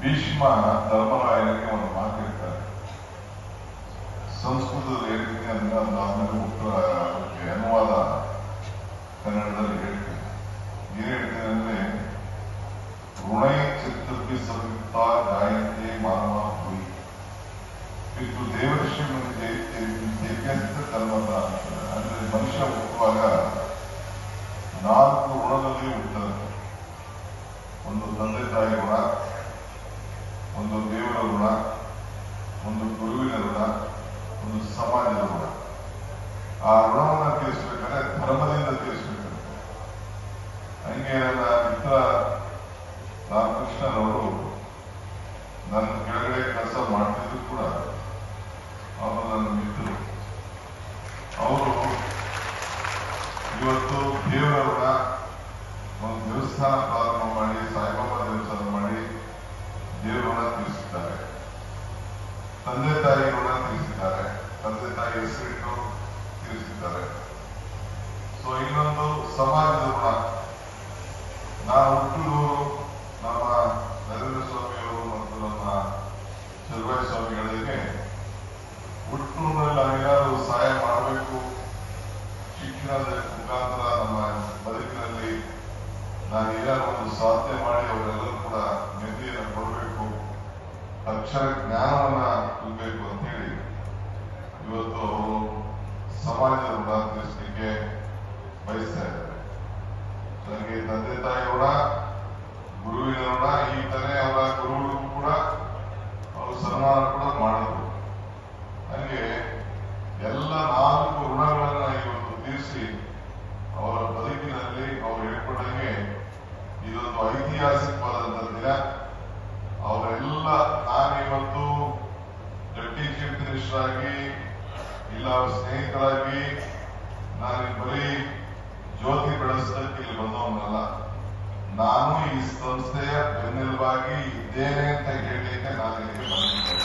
ಭೀಷ್ಮ ಧರ್ಮರಾಯನಿಗೆ ಒಂದು ಮಾತಿರ್ತಾರೆ ಸಂಸ್ಕೃತದಲ್ಲಿ ಹೇಳ್ತೀನಿ ಅಂದ್ರೆ ಅದು ಆದ್ಮೇಲೆ ಉತ್ತರ ಅದಕ್ಕೆ ಅನುವಾದ ಕನ್ನಡದಲ್ಲಿ ಹೇಳ್ತೀನಿ ಏನ್ ಹೇಳ್ತೀನಿ ಅಂದ್ರೆ ಋಣೈ ಚಿತ್ತಪಿ ಸಂಯುಕ್ತ ಗಾಯಂತೆ ಮಾನವ ಹುಯಿ ಇದು ದೇವರ್ಷಿ ದಿವ್ಯಂತ ಕರ್ಮದ ನಾಲ್ಕು ಋಣದಲ್ಲಿ ಹುಟ್ಟುತ್ತದೆ ಒಂದು ತಂದೆ ತಾಯಿ ಋಣ ಒಂದು ದೇವರ ಋಣ ಒಂದು ಗುರುವಿನ ಋಣ ಒಂದು ಸಮಾಜದ ಋಣ ಆ ಋಣವನ್ನು ತೀರಿಸಬೇಕಾದ್ರೆ ಧರ್ಮದಿಂದ ತೀರಿಸಬೇಕಂತೆ ಹಂಗೆ ನನ್ನ ಮಿತ್ರ ರಾಮಕೃಷ್ಣನವರು ನನ್ನ ಕೆಳಗಡೆ ಕೆಲಸ ಮಾಡ್ತಿದ್ರು ಕೂಡ ಅವರು ನನ್ನ ಮಿತ್ರರು ಅವರು ಇವತ್ತು ದೇವರವರ ಒಂದು ದೇವಸ್ಥಾನ ಪ್ರಾರಂಭ ಮಾಡಿ, ಸಾಯಿಬಾಬಾ ದೇವಸ್ಥಾನ ಮಾಡಿ ದೇವರನ್ನ ತಿಳಿಸಿದ್ದಾರೆ ತಂದೆ ತಾಯಿ ತಿಳಿಸಿದ್ದಾರೆ ತಂದೆ ತಾಯಿ ಹೆಸರಿಟ್ಟು ತಿಳಿಸಿದ್ದಾರೆ ಸೊ ಇನ್ನೊಂದು ಸಮಾಜದ ಋಣ ನಾವು ಹುಟ್ಟೂರು ನಮ್ಮ ನರೇಂದ್ರ ಸ್ವಾಮಿಯವರು ಮತ್ತು ನಮ್ಮ ಚಲುವಾಯಿ ಸ್ವಾಮಿಗಳಿಗೆ ನಾವೇನಾದ್ರು ಸಹಾಯ ಮಾಡಬೇಕು ಶಿಕ್ಷಣದ ಮುಖಾಂತರ ನಮ್ಮ ಬದುಕಿನಲ್ಲಿ ನಾನು ಏನಾದ್ರು ಒಂದು ಸಾಧನೆ ಮಾಡಿ ಅವರೆಲ್ಲರೂ ಕೂಡ ನೆಮ್ಮದಿಯನ್ನು ಕೊಡಬೇಕು ಅಕ್ಷರ ಜ್ಞಾನವನ್ನ ತುಂಬಬೇಕು ಅಂತ ಹೇಳಿ ಇವತ್ತು ಅವರು ಸಮಾಜದ ಋಣ ತೀರಿಸಲಿಕ್ಕೆ ಬಯಸ್ತಾ ಇದ್ದಾರೆ ನನಗೆ ತಂದೆ ತಾಯಿ ಋಣ ಗುರುವಿನ ಋಣ ಈ ತಾನೇ ಅವರ ಗುರುಗಳಿಗೂ ಕೂಡ ಅವರು ಸನ್ಮಾನ ಕೂಡ ಮಾಡಿದ್ರು ನನಗೆ ಎಲ್ಲ ನಾಲ್ಕು ಋಣಗಳನ್ನ ಇವತ್ತು ತೀರಿಸಿ ಅವರ ಬದುಕಿನಲ್ಲಿ ಅವರು ಹೇಳ್ಕೊಂಡಂಗೆ ಇದೊಂದು ಐತಿಹಾಸಿಕವಾದಂತ ದಿನ ಅವರೆಲ್ಲ ನಾನಿವತ್ತು ಡೆಪ್ಟಿ ಚೀಫ್ ಮಿನಿಸ್ಟರ್ ಆಗಿ ಇಲ್ಲ ಅವ್ರ ಸ್ನೇಹಿತರಾಗಿ ನಾನು ಬರೀ ಜ್ಯೋತಿ ಬೆಳೆಸೋದಕ್ಕೆ ಇಲ್ಲಿ ಬಂದವನಲ್ಲ. ನಾನು ಈ ಸಂಸ್ಥೆಯ ಬೆನ್ನೆಲುಬಾಗಿ ಇದ್ದೇನೆ ಅಂತ ಹೇಳಲಿಕ್ಕೆ ನಾನು ಇಲ್ಲಿಗೆ ಬಂದಿದ್ದೇನೆ.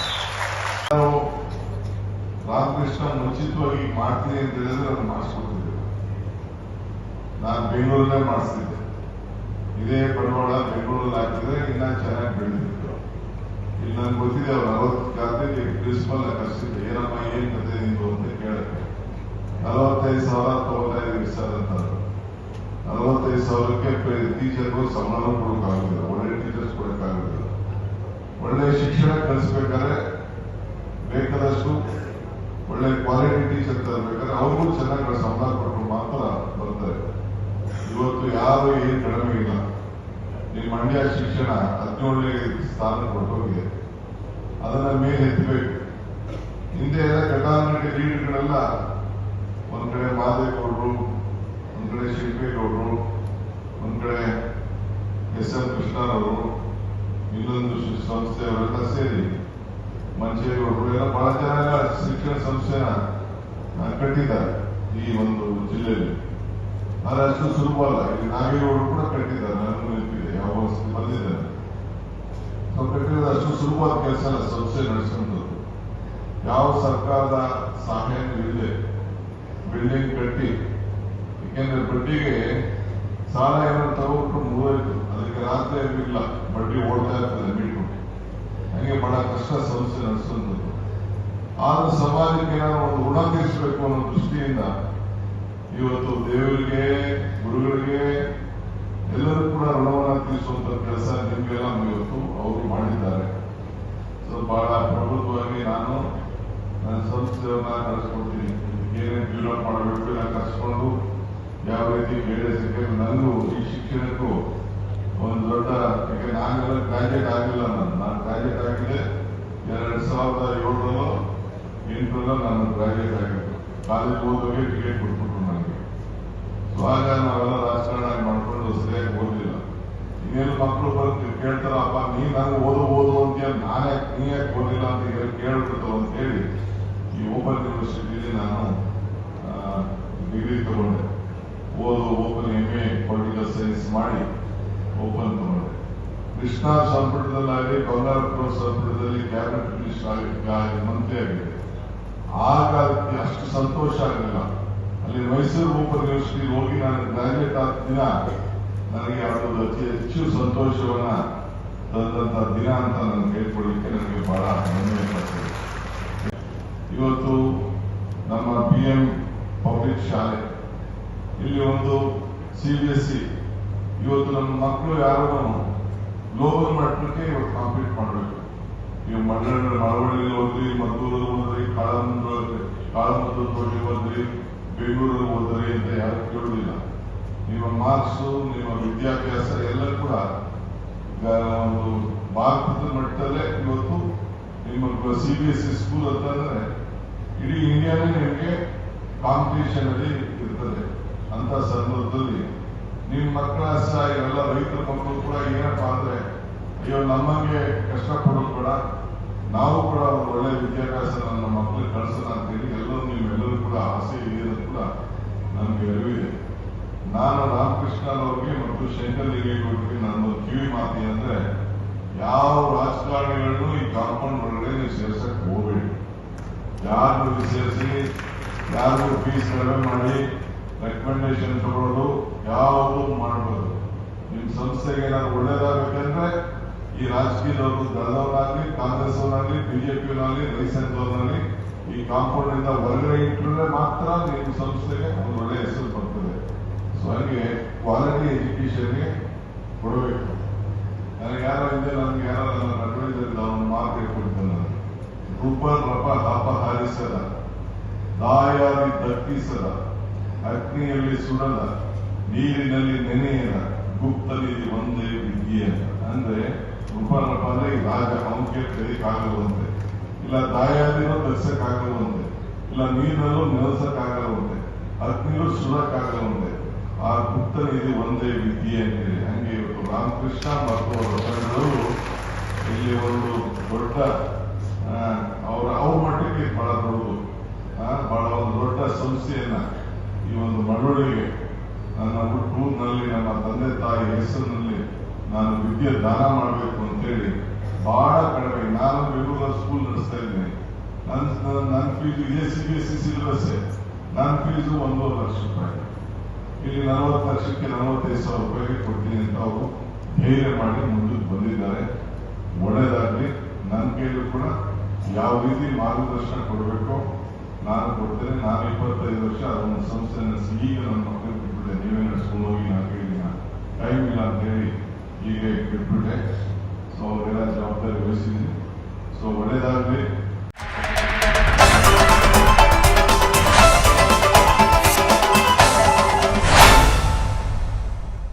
ರಾಮಕೃಷ್ಣ ಮುಂಚಿತವಾಗಿ ಮಾಡ್ತೀನಿ ಅಂತ ಹೇಳಿದ್ರೆ ನಾನು ಮಾಡಿಸ್ಕೊಡ್ತಿದ್ದೆ ನಾನು ಬೆಂಗಳೂರಲ್ಲೇ ಮಾಡಿಸ್ತಿದ್ದೆ. ಇದೇ ಬಂಡವಾಳ ಬೆಂಗಳೂರಲ್ಲಿ ಹಾಕಿದ್ರೆ ಇನ್ನ ಚೆನ್ನಾಗಿ ಬೆಳೆದಿತ್ತು. ಇಲ್ಲಿ ನನ್ಗೆ ಗೊತ್ತಿದೆ, ಅವ್ರು ಅರವತ್ತು ಕಾಲದಲ್ಲಿ ಪ್ರಿನ್ಸಿಪಲ್ ಕರ್ಸಿದ್ದೆ, ಏನಮ್ಮ, ಏನ್ ಕತೆ ನಿಂದು? ಅಂತ ಕೇಳಕ್ಕೆ. ನಲವತ್ತೈದು ಸಾವಿರ ತಗೊಳ್ತಾ ಇದೀವಿ ನಲವತ್ತೈದು ಸಾವಿರಕ್ಕೆ ಟೀಚರ್ಗೂ ಸಂಬಳ ಕೊಡೋಕ್ಕಾಗಲಿಲ್ಲ ಒಳ್ಳೆ ಟೀಚರ್ಸ್ ಕೊಡೋಕ್ಕಾಗಲಿಲ್ಲ ಒಳ್ಳೆ ಶಿಕ್ಷಣ ಕಲಿಸ್ಬೇಕಾದ್ರೆ ಬೇಕಾದಷ್ಟು ಒಳ್ಳೆ ಕ್ವಾಲಿಟಿ ಟೀಚರ್ ತರಬೇಕಾದ್ರೆ ಅವ್ರಿಗೂ ಚೆನ್ನಾಗಿ ಸಂಬಳ ಕೊಟ್ಟು ಮಾತ್ರ ಬರ್ತಾರೆ ಇವತ್ತು ಯಾರು ಏನು ಕಡಿಮೆ ಇಲ್ಲ. ನಿಮ್ಮ ಮಂಡ್ಯ ಶಿಕ್ಷಣ ಹದಿನೇಳನೇ ಸ್ಥಾನ ಕೊಟ್ಟೋಗಿದೆ ಅದನ್ನ ಮೇಲೆ ಎತ್ತಬೇಕು ಹಿಂದೆ ಎಲ್ಲ ಘಟಾನುಘಟಿ ಲೀಡರ್ಗಳೆಲ್ಲ ಒಂದ್ ಕಡೆ ಮಾದೇಗೌಡರು, ಒಂದ್ ಕಡೆ ಶಿಲ್ಪೇಗೌಡರು, ಒಂದ್ ಕಡೆ ಎಸ್ ಎಂ ಕೃಷ್ಣರವರು ಇನ್ನೊಂದು ಸಂಸ್ಥೆ ಅವರೆಲ್ಲ ಸೇರಿ ಮಂಚೇಗೌಡರು, ಎಲ್ಲ ಬಹಳ ಜನ ಎಲ್ಲ ಶಿಕ್ಷಣ ಸಂಸ್ಥೆನ ಕಟ್ಟಿದ್ದಾರೆ ಈ ಒಂದು ಜಿಲ್ಲೆಯಲ್ಲಿ. ಆದ್ರೆ ಅಷ್ಟು ಸುಲಭ ಅಲ್ಲ. ಇಲ್ಲಿ ನಾಗೇಗೌಡರು ಕೂಡ ಕಟ್ಟಿದ್ದಾರೆ ನನಗೂ ನೆನಪಿದೆ ಯಾವ ಬಂದಿದ್ದಾರೆ ಸೊ ಕಟ್ಟಿರೋದು ಅಷ್ಟು ಸುಲಭವಾದ ಕೆಲಸ ಸಂಸ್ಥೆ ನಡೆಸಿಕೊಂಡು ಯಾವ ಸರ್ಕಾರದ ಸಹಾಯ ಇಲ್ಲದೆ ಬಿಲ್ಡಿಂಗ್ ಕಟ್ಟಿ. ಏಕೆಂದ್ರೆ ಬಡ್ಡಿಗೆ ಸಾಲ ಏನಾದ್ರು ತಗೊಂಡು ಮೂವತ್ತು, ಅದಕ್ಕೆ ರಾತ್ರಿ ಇರಲಿಲ್ಲ ಬಡ್ಡಿ ಓಡ್ತಾ ಇರ್ತದೆ ಬಿಟ್ಕೊಂಡು ಹಂಗೆ ಬಹಳ ಕಷ್ಟ ಸಮಸ್ಯೆ ನಡೆಸುವಂಥದ್ದು ಆದ್ರೂ ಸಮಾಜಕ್ಕೆ ಏನಾದ್ರು ಒಂದು ಋಣ ತೀರಿಸಬೇಕು ಅನ್ನೋ ದೃಷ್ಟಿಯಿಂದ ಇವತ್ತು ದೇವರಿಗೆ, ಗುರುಗಳಿಗೆ ಎಲ್ಲರೂ ಕೂಡ ಋಣವನ್ನು ತೀರಿಸುವಂತ ಕೆಲಸ ನಿಮಗೆಲ್ಲ ಇವತ್ತು ಅವರು ಮಾಡಿದ್ದಾರೆ. ಸೊ ಬಹಳ ಪ್ರಬುದ್ಧವಾಗಿ ನಾನು ನನ್ನ ಸಂಸ್ಥೆಯನ್ನ ನಡೆಸ್ಕೊಡ್ತೀನಿ ಎಲ್ಲ ಕರ್ಸ್ಕೊಂಡು ಯಾವ ರೀತಿ ಬೇರೆ ಸಿಕ್ಕಿದ್ರು ನನಗೂ ಈ ಶಿಕ್ಷಣಕ್ಕೂ ಒಂದು ದೊಡ್ಡ ಯಾಕೆ ನಾನೆಲ್ಲ ಗ್ರಾಜುಯೇಟ್ ಆಗಿಲ್ಲ ನಾನು. ನಾನು ಗ್ರಾಜುಯೇಟ್ ಆಗಿದೆ ಎರಡು ಸಾವಿರದ ಏಳರಲ್ಲೋ ಎಂಟರಲ್ಲೋ ನಾನು ಗ್ರಾಜುಯೇಟ್ ಆಗಿದ್ದು. ಕಾಲೇಜ್ ಓದೋಕೆ ಟಿಕೆಟ್ ಕೊಟ್ಬಿಟ್ರು ನನಗೆ. ಸೊ ಆಗ ನಾವೆಲ್ಲ ರಾಜಕಾರಣ ಮಾಡ್ಕೊಂಡು ಸರಿಯಾಗಿ ಓದಲಿಲ್ಲ ಇನ್ನೇನು ಮಕ್ಕಳು ಬರ್ತೀವಿ ಕೇಳ್ತಾರಪ್ಪ ನೀನು ನೀ ಓದಬಹುದು ಓದು ಓದು ಅಂತ ನಾನೇ ನೀ ಯಾಕೆ ಓದಿಲ್ಲ ಅಂತ ಈಗ ಕೇಳ್ಬಿಡ್ತು ಅಂತ ಹೇಳಿ ಈ ಓಪನ್ ಯೂನಿವರ್ಸಿಟಿಲಿ ನಾನು ಡಿಗ್ರಿ ತಗೊಂಡೆ ಓದು open M A, political science ಮಾಡಿ ಓಪನ್ ತಗೊಂಡೆ. ಕೃಷ್ಣಾ ಸಂಪುಟದಲ್ಲಾಗಲಿ, ಬಂಗಾರಪುರ ಸಂಪುಟದಲ್ಲಿ ಕ್ಯಾಬಿನೆಟ್ ಮಿನಿಸ್ಟರ್ ಆಗಿ ಮಂತ್ರಿ ಆಗಿದೆ. ಆಗ ಅದಕ್ಕೆ ಅಷ್ಟು ಸಂತೋಷ ಆಗಲಿಲ್ಲ. ಅಲ್ಲಿ ಮೈಸೂರು ಓಪನ್ ಯೂನಿವರ್ಸಿಟಿ ಹೋಗಿ ನಾನು ಗ್ರಾಜುಯೇಟ್ ಆದ ದಿನ ನನಗೆ ಅದು ಅತಿ ಹೆಚ್ಚು ಸಂತೋಷವನ್ನ ತಂದಂತ ದಿನ ಅಂತ ನಾನು ಹೇಳ್ಕೊಳ್ಳಿಕ್ಕೆ ನನಗೆ ಬಹಳ ಹೆಮ್ಮೆ ಇವತ್ತು ನಮ್ಮ ಪಿ ಎಂ ಪಬ್ಲಿಕ್ ಶಾಲೆ. ಇಲ್ಲಿ ಒಂದು ಸಿ ಬಿ ಎಸ್ ಸಿ ಇವತ್ತು ನಮ್ಮ ಮಕ್ಕಳು ಯಾರು ಗ್ಲೋಬಲ್ ಮಟ್ಟಕ್ಕೆ ಇವತ್ತು ಕಾಂಪೀಟ್ ಮಾಡಬೇಕು. ಈಗ ಮಂಡ್ಯ ಮಳವಳ್ಳಿ ಹೋದ್ರಿ, ಮದ್ದೂರಲ್ಲಿ ಹೋದ್ರಿ ಕಾಳಂದ್ರ ಕಾಳಮದ್ದು ತೋಟಿ ಹೋದ್ರಿ, ಬೆಂಗಳೂರಲ್ಲಿ ಹೋದ್ರಿ ಅಂತ ಯಾರು ಕೇಳುವುದಿಲ್ಲ ನಿಮ್ಮ ಮಾರ್ಕ್ಸ್ ನಿಮ್ಮ ವಿದ್ಯಾಭ್ಯಾಸ ಎಲ್ಲ ಕೂಡ ಒಂದು ಭಾರತದ ಮಟ್ಟದಲ್ಲೇ ಇವತ್ತು ನಿಮ್ಮ C B S C school ಅಂತಂದ್ರೆ ಇಡೀ ಇಂಡಿಯಾನೇ ನಿಮಗೆ ಕಾಂಪಿಟೇಷನ್ ಅಲ್ಲಿ ಇರ್ತದೆ. ಅಂತ ಸಂದರ್ಭದಲ್ಲಿ ನಿಮ್ಮ ಮಕ್ಕಳ ಸಹ ಎಲ್ಲ ರೈತರ ಮಕ್ಕಳು ಕೂಡ ಏನಪ್ಪಾ ಅಂದ್ರೆ, ಅಯ್ಯೋ, ನಮಗೆ ಕಷ್ಟಪಡೋದು ಕೂಡ, ನಾವು ಕೂಡ ಒಳ್ಳೆ ವಿದ್ಯಾಭ್ಯಾಸ ನನ್ನ ಮಕ್ಕಳಿಗೆ ಕಳಿಸೋಣ ಅಂತೇಳಿ ಎಲ್ಲರೂ ನೀವೆಲ್ಲರೂ ಕೂಡ ಆಸೆ ಇದೆ ಕೂಡ ನನಗೆ ಅರಿವಿದೆ ನಾನು ರಾಮಕೃಷ್ಣನವ್ರಿಗೆ ಮತ್ತು ಶಂಕರ್ ದೇವೇಗೌಡರಿಗೆ ನನ್ನ ಕಿವಿ ಮಾತಿ ಅಂದ್ರೆ, ಯಾವ ರಾಜಕಾರಣಿಗಳನ್ನು ಈ ಕಾಂಪೌಂಡ್ ಒಳಗಡೆ ನೀವು ಸೇರ್ಸಕ್ ಹೋಗಬೇಡಿ. ಯಾರನ್ನು ಸೇರಿಸಿ ಯಾರಿಗೂ ಫೀಸ್ ಕಡಿಮೆ ಮಾಡಿ ರೆಕಮೆಂಡೇಶನ್ ತಗೊಳ್ಳೋದು ಯಾವುದು ಮಾಡಬಹುದು ನಿಮ್ಮ ಸಂಸ್ಥೆಗೆ ಏನಾದ್ರು ಒಳ್ಳೇದಾಗಬೇಕಂದ್ರೆ ಈ ರಾಜಕೀಯದವರು ದಳದವರಾಗ್ಲಿ ಕಾಂಗ್ರೆಸ್ ಅವರಾಗ್ಲಿ ಬಿಜೆಪಿಯವರಾಗ್ಲಿ ಅವರಾಗ್ಲಿ ಈ ಕಾಂಪೌಂಡ್ ಇಂದ ಹೊರಗಡೆ ಇಟ್ಟರೆ ಮಾತ್ರ ನಿಮ್ಮ ಸಂಸ್ಥೆಗೆ ಒಂದು ಒಳ್ಳೆ ಹೆಸರು ಬರ್ತದೆ. ಸೊ ಹಾಗೆ ಕ್ವಾಲಿಟಿ ಎಜುಕೇಶನ್ಗೆ ಕೊಡಬೇಕು. ನನಗೆ ಯಾರೋ ಹಿಂದೆ ನನಗೆ ಯಾರೋ ನನ್ನ ಅಡ್ವೈಸರ್ ಅವನು ಮಾತು ಕೊಡ್ತಾನೆ ನಾನು ರೂಪ ತಾಪ ಹಾರಿಸದ ದಾಯಾದಿ ದಟ್ಟಿಸದ ಅಗ್ನಿಯಲ್ಲಿ ಸುಡದ, ನೀರಿನಲ್ಲಿ ನೆನೆಯದ ಗುಪ್ತನಿಧಿ ಒಂದೇ ವಿದ್ಯೆ ಅಂದ್ರೆ ರೂಪ ರಪ ಅಂದ್ರೆ ಈ ರಾಜ ಅವನಿಗೆ ಕೈಕಾಗುವಂತೆ ಇಲ್ಲ ದಾಯಾದಿನೂ ತರ್ಸಕ್ಕಾಗಲ್ವಂತೆ ಇಲ್ಲ ನೀರಲ್ಲೂ ನೆಲೆಸಕ್ಕಾಗಲ್ವಂತೆ ಅಗ್ನಿಯೂ ಸುಡಕ್ಕಾಗಲ್ವಂತೆ ಆ ಗುಪ್ತನಿಧಿ ಒಂದೇ ವಿದ್ಯೆ ಅಂತೇಳಿ ಹಂಗೆ ಇವತ್ತು ರಾಮಕೃಷ್ಣ ಮತ್ತು ಅವರ ಇಲ್ಲಿ ಒಂದು ದೊಡ್ಡ ಅವರ ಅವ್ರ ಮಟ್ಟಕ್ಕೆ ಬಹಳ ದೊಡ್ಡದು ಬಹಳ ಒಂದು ದೊಡ್ಡ ಸಂಸ್ಥೆಯನ್ನ ಈ ಒಂದು ಮಳವಳಿಗೆ ನನ್ನ ಹುಟ್ಟೂರಿನಲ್ಲಿ, ನಮ್ಮ ತಂದೆ ತಾಯಿ ಹೆಸರಿನಲ್ಲಿ ನಾನು ವಿದ್ಯೆ ದಾನ ಮಾಡಬೇಕು ಅಂತೇಳಿ ಬಹಳ ಕಡಿಮೆ, ನಾನು ರೆಗ್ಯುಲರ್ ಸ್ಕೂಲ್ ನಡೆಸ್ತಾ ಇದ್ದೀನಿ. ನನ್ನ ನನ್ನ ಫೀಸು ಇದೇ C B S C syllabus ನನ್ನ ಫೀಸು ಒಂದೂವರೆ ಲಕ್ಷ ರೂಪಾಯಿ. ಇಲ್ಲಿ ನಲವತ್ತು ಲಕ್ಷಕ್ಕೆ ನಲವತ್ತೈದು ಸಾವಿರ ರೂಪಾಯಿಗೆ ಕೊಡ್ತೀನಿ ಅಂತ ಅವರು ಧೈರ್ಯ ಮಾಡಿ ಮುಂದಕ್ಕೆ ಬಂದಿದ್ದಾರೆ. ಒಳ್ಳೇದಾಗ್ಲಿ ನನ್ನ ಕೈಲೂ ಕೂಡ ಯಾವ ರೀತಿ ಮಾರ್ಗದರ್ಶನ ಕೊಡಬೇಕು ನಾನು ಕೊಡ್ತೇನೆ ನಾನು ಇಪ್ಪತ್ತೈದು ವರ್ಷ ಅದೊಂದು ಸಂಸ್ಥೆ ನಡೆಸಿ ಈಗ ನನ್ನ ಮಕ್ಕಳು ಬಿಟ್ಬಿಟ್ಟೆ ನೀವೇ ನಡೆಸ್ಕೊಂಡು ಹೋಗಿ ನಾನು ಹೇಳಿನ ಟೈಮ್ ಇಲ್ಲ ಅಂತ ಹೇಳಿ ಈಗ ಬಿಟ್ಬಿಟ್ಟೆ ಸೊ ಅವರೆಲ್ಲ ಜವಾಬ್ದಾರಿ ವಹಿಸಿದ್ದೀನಿ. ಸೊ ಒಳ್ಳೇದಾಗ್ಲಿ.